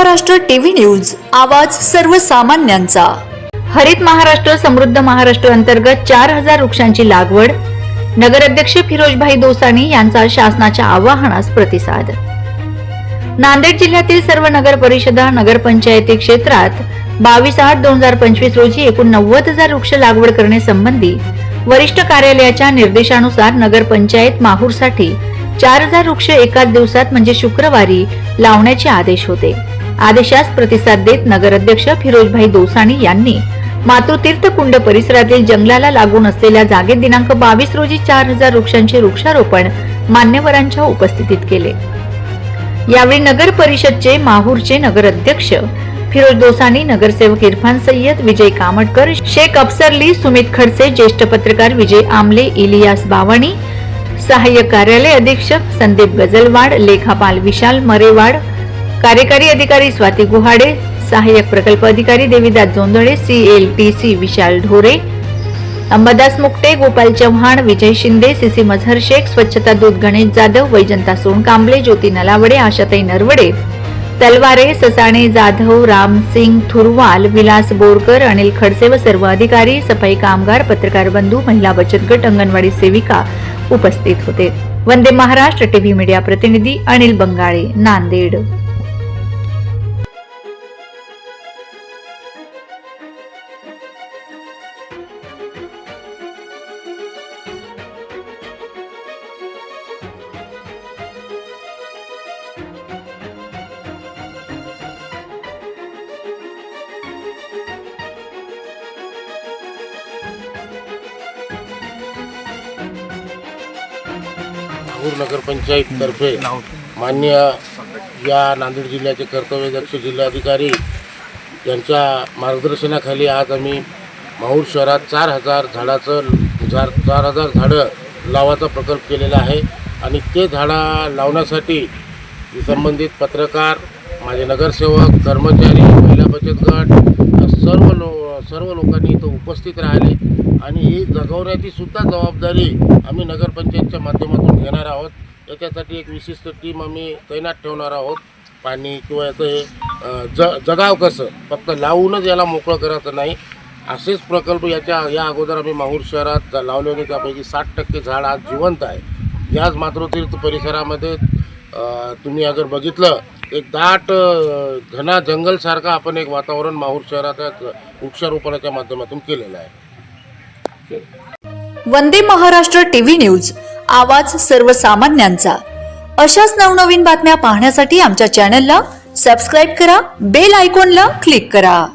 Maharashtra TV news आवाज सर्वसामान्यांचा. हरित महाराष्ट्र समृद्ध महाराष्ट्र अंतर्गत चार हजार वृक्षांची लागवड नगराध्यक्ष फिरोजभाई दोसानी यांचा शासनाच्या आवाहनास प्रतिसाद. नांदेड जिल्ह्यातील सर्व नगर परिषदा नगरपंचायती क्षेत्रात बावीस आठ दोन हजार पंचवीस रोजी एकूण नव्वद हजार वृक्ष लागवड करण्यासंबंधी वरिष्ठ कार्यालयाच्या निर्देशानुसार नगरपंचायत माहूरसाठी चार हजार वृक्ष एकाच दिवसात म्हणजे शुक्रवारी लावण्याचे आदेश होते. आदेशास प्रतिसाद देत नगराध्यक्ष फिरोजभाई दोसाणी यांनी मातृतीर्थ कुंड परिसरातील जंगलाला लागून असलेल्या जागेत दिनांक बावीस रोजी चार हजार वृक्षांचे वृक्षारोपण मान्यवरांच्या उपस्थितीत केले. यावेळी नगर परिषदचे माहूरचे नगराध्यक्ष फिरोज दोसानी नगरसेवक इरफान सय्यद विजय कामटकर शेख अफसरली सुमित खडसे ज्येष्ठ पत्रकार विजय आमले इलियास बावाणी सहाय्यक कार्यालय अधीक्षक संदीप गजलवाड लेखापाल विशाल मरेवाड कार्यकारी अधिकारी स्वाती गुहाडे सहाय्यक प्रकल्प अधिकारी Devidas Jondhale C L P C Vishal Dhore Ambadas Mukte Gopal Chavan Vijay Shinde C C Mazhar Shaikh स्वच्छता दूत गणेश जाधव वैजंता सोनकांबळे ज्योती नलावडे आशाताई नरवडे तलवारे ससाणे जाधव राम सिंग थुरवाल विलास बोरकर अनिल खडसे व सर्व अधिकारी सफाई कामगार पत्रकार बंधू महिला बचत गट अंगणवाडी सेविका उपस्थित होते. वंदे महाराष्ट्र टीव्ही मीडिया प्रतिनिधी अनिल बंगाळे नांदेड. नागपूर नगरपंचायततर्फे मान्य या नांदेड जिल्ह्याचे कर्तव्यदक्ष जिल्हाधिकारी यांच्या मार्गदर्शनाखाली आज आम्ही माहूर शहरात चार हजार झाडाचं झाड चार हजार झाडं लावाचा प्रकल्प केलेला आहे. आणि ते झाडं लावण्यासाठी संबंधित पत्रकार माझे नगरसेवक कर्मचारी महिला बचत गट सर्व लोकांनी इथं उपस्थित राहिले आणि ही जगवण्याची सुद्धा जबाबदारी आम्ही नगरपंचायतच्या माध्यमातून घेणार आहोत. याच्यासाठी एक विशिष्ट टीम आम्ही तैनात ठेवणार आहोत. पाणी किंवा याचं हे ज जगाव कसं? फक्त लावूनच याला मोकळं करायचं नाही. असेच प्रकल्प याच्या या अगोदर आम्ही माहूर शहरात लावले होते. त्यापैकी साठ टक्के झाड आज जिवंत आहे. याच मातृतीर्थ परिसरामध्ये तुम्ही अगर बघितलं एक दाट घना जंगलसारखा आपण एक वातावरण माहूर शहरात वृक्षारोपणाच्या माध्यमातून केलेलं आहे. वंदे महाराष्ट्र टीव्ही न्यूज आवाज सर्वसामान्यांचा. अशाच नवनवीन बातम्या पाहण्यासाठी आमच्या चॅनलला सबस्क्राईब करा बेल आयकॉनला क्लिक करा.